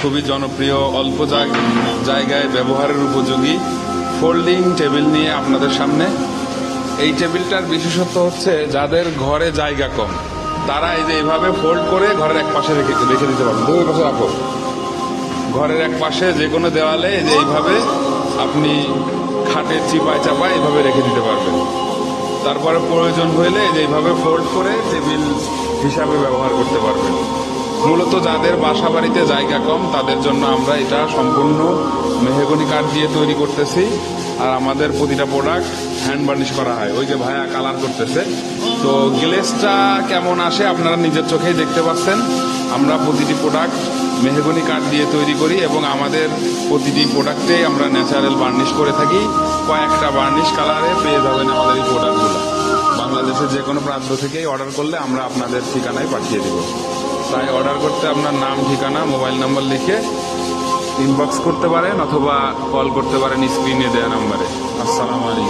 খুবই জনপ্রিয়, অল্প জায়গায় ব্যবহারের উপযোগী ফোল্ডিং টেবিল নিয়ে আপনাদের সামনে। এই টেবিলটার বিশেষত্ব হচ্ছে যাদের ঘরে জায়গা কম, তারা এই যে এইভাবে ফোল্ড করে ঘরের এক পাশে রেখে রেখে দিতে পারবেন। দুই পাশে রাখো। ঘরের এক পাশে যে কোনো দেওয়ালে এই যে এইভাবে আপনি খাটের চিপায় চাপায় এইভাবে রেখে দিতে পারবেন। তারপরে প্রয়োজন হইলে যে এইভাবে ফোল্ড করে টেবিল হিসাবে ব্যবহার করতে পারবেন। মূলত যাদের বাসা বাড়িতে জায়গা কম, তাদের জন্য আমরা এটা সম্পূর্ণ মেহগনি কাঠ দিয়ে তৈরি করতেছি। আর আমাদের প্রতিটা প্রোডাক্ট হ্যান্ড বার্নিশ করা হয়। ওই যে ভাইয়া কালার করতেছে। তো গ্লেসটা কেমন আসে আপনারা নিজের চোখেই দেখতে পাচ্ছেন। আমরা প্রতিটি প্রোডাক্ট মেহগনি কাঠ দিয়ে তৈরি করি এবং আমাদের প্রতিটি প্রোডাক্টে আমরা ন্যাচারাল বার্নিশ করে থাকি। কয়েকটা বার্নিশ কালারে পেয়ে যাবেন আমাদের এই প্রোডাক্টগুলো বাংলাদেশের যে কোনো প্রান্ত থেকেই অর্ডার করলে আমরা আপনাদের ঠিকানায় পাঠিয়ে দেব। তাই অর্ডার করতে আপনার নাম, ঠিকানা মোবাইল নাম্বার লিখে ইনবক্স করতে পারেন অথবা কল করতে পারেন স্ক্রিনে দেওয়া নাম্বারে আসসালামু আলাইকুম।